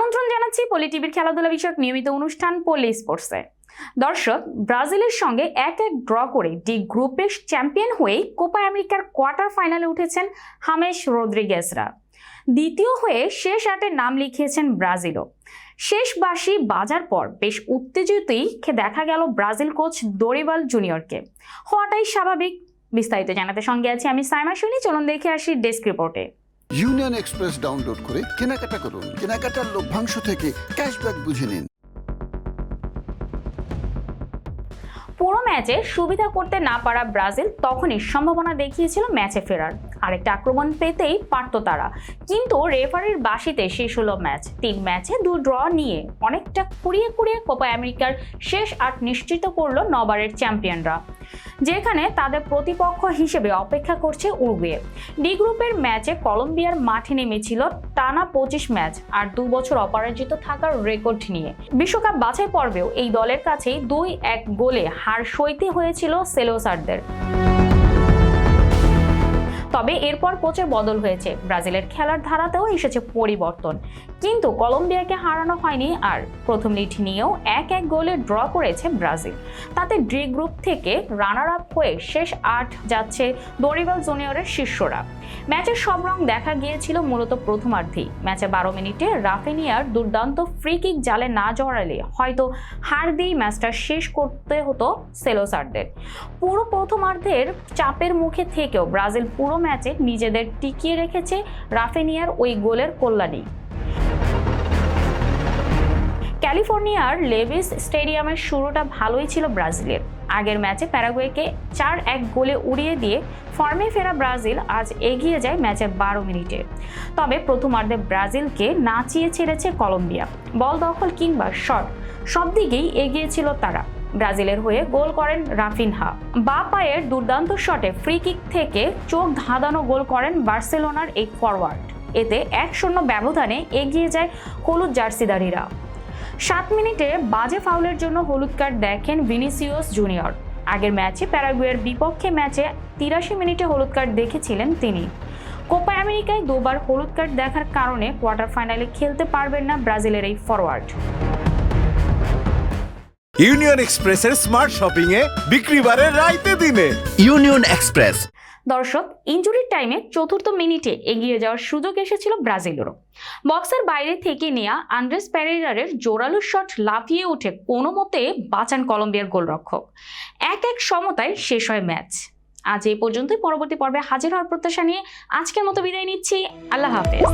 আমন্ত্রণ জানাচ্ছি পলি টিভির খেলাধুলা বিষয়ক নিয়মিত অনুষ্ঠান পলি স্পোর্টসে। দর্শক, ব্রাজিলের সঙ্গে এক এক ড্র করে ডি গ্রুপের চ্যাম্পিয়ন হয়েই কোপা আমেরিকার কোয়ার্টার ফাইনালে উঠেছেন হামেশ রদ্রিগেজরা। দ্বিতীয় হয়ে শেষ আটে নাম লিখিয়েছেন ব্রাজিলও। শেষ বাসি বাজার পর বেশ উত্তেজিতই দেখা গেল ব্রাজিল কোচ দরিবাল জুনিয়রকে। হওয়াটাই স্বাভাবিক, বিস্তারিত জানাতে সঙ্গে আছি আমি সাইমা শুনি চলুন দেখে আসি ডেস্ক রিপোর্টে। ইউনিয়ন এক্সপ্রেস ডাউনলোড করে কেনাকাটা করুন। কেনাকাটার লভ্যাংশ থেকে ক্যাশব্যাক বুঝে নিন। পুরো ম্যাচে সুবিধা করতে না পারা ব্রাজিল তখনই সম্ভাবনা দেখিয়েছিল ম্যাচে ফেরার। আরেকটা আক্রমণ পেতেই পারত তারা। কিন্তু রেফারির বাসিতে শেষ হলো ম্যাচ, তিন ম্যাচে দু ড্র নিয়ে অনেকটা কুড়িয়ে কুড়িয়ে কোপা আমেরিকার শেষ আট নিশ্চিত করল নবারের চ্যাম্পিয়নরা, যেখানে তাদের প্রতিপক্ষ হিসেবে অপেক্ষা করছে উরুগুয়ে। ডি গ্রুপের ম্যাচে কলম্বিয়ার মাঠে নেমেছিল টানা পঁচিশ ম্যাচ আর দু বছর অপরাজিত থাকার রেকর্ড নিয়ে। বিশ্বকাপ বাছাই পর্বেও এই দলের কাছেই দুই এক গোলে হার সইতে হয়েছিল সেলোসারদের। তবে এরপর কোচের বদল হয়েছে। ব্রাজিলের খেলার ধারাতেও এসেছে পরিবর্তন। কিন্তু কলম্বিয়াকে হারানো হয়নি আর প্রথম লিড নিয়েও এক এক গোলে ড্র করেছে ব্রাজিল। তাতে ডি গ্রুপ থেকে রানার আপ হয়ে শেষ আট যাচ্ছে দরিবাল জুনিয়রের শিষ্যরা। ম্যাচের সব রং দেখা গিয়েছিল মূলত প্রথমার্ধেই। ম্যাচে বারো মিনিটে রাফেনিয়ার দুর্দান্ত ফ্রি কিক জালে না জড়ালে হয়তো হার দিয়েই ম্যাচটা শেষ করতে হতো সেলোসারদের। পুরো প্রথমার্ধের চাপের মুখে থেকেও ব্রাজিল পুরো ম্যাচে নিজেদের টিকিয়ে রেখেছে রাফেনিয়ার ওই গোলের কল্যাণেই ক্যালিফোর্নিয়ার লেভিস স্টেডিয়ামের শুরুটা ভালোই ছিল ব্রাজিলের। আগের ম্যাচে প্যারাগুয়েকে চার এক গোলে উড়িয়ে দিয়ে ফর্মে ফেরা ব্রাজিল আজ এগিয়ে যায় ম্যাচের বারো মিনিটে। তবে প্রথমার্ধে ব্রাজিলকে নাচিয়ে ছেড়েছে কলম্বিয়া। বল দখল কিংবা শট, সব দিকেই এগিয়েছিল তারা। ব্রাজিলের হয়ে গোল করেন রাফিনহা। বা পায়ের দুর্দান্ত শটে ফ্রি কিক থেকে চোখ ধাঁধানো গোল করেন বার্সেলোনার এই ফরওয়ার্ড এতে এক শূন্য ব্যবধানে এগিয়ে যায় হলুদ জার্সিদারিরা। সাত মিনিটে বাজে ফাউলের জন্য হলুদ কার্ড দেখেন ভিনিসিয়াস জুনিয়র। আগের ম্যাচে প্যারাগুয়ের বিপক্ষে ম্যাচে তিরাশি মিনিটে হলুদ কার্ড দেখেছিলেন তিনি। কোপা আমেরিকায় দুবার হলুদ কার্ড দেখার কারণে কোয়ার্টার ফাইনালে খেলতে পারবেন না ব্রাজিলের এই ফরওয়ার্ড ইউনিয়ন এক্সপ্রেসের স্মার্ট শপিং এ বিক্রি বাড়ে রাইতে দিনে। Union express. দর্শক ইনজুরির টাইমে চতুর্থ মিনিটে এগিয়ে যাওয়ার সুযোগ এসেছিল ব্রাজিলেরও। বক্সের বাইরে থেকে নেয়া আন্দ্রেস প্যারেরারের জোরালো শট লাফিয়ে উঠে কোনো মতে বাঁচান কলম্বিয়ার গোলরক্ষক। এক এক সমতায় শেষ হয় ম্যাচ। আজ এই পর্যন্তই পরবর্তী পর্বে হাজির হওয়ার প্রত্যাশা নিয়ে আজকের মতো বিদায় নিচ্ছি। আল্লাহ হাফেজ।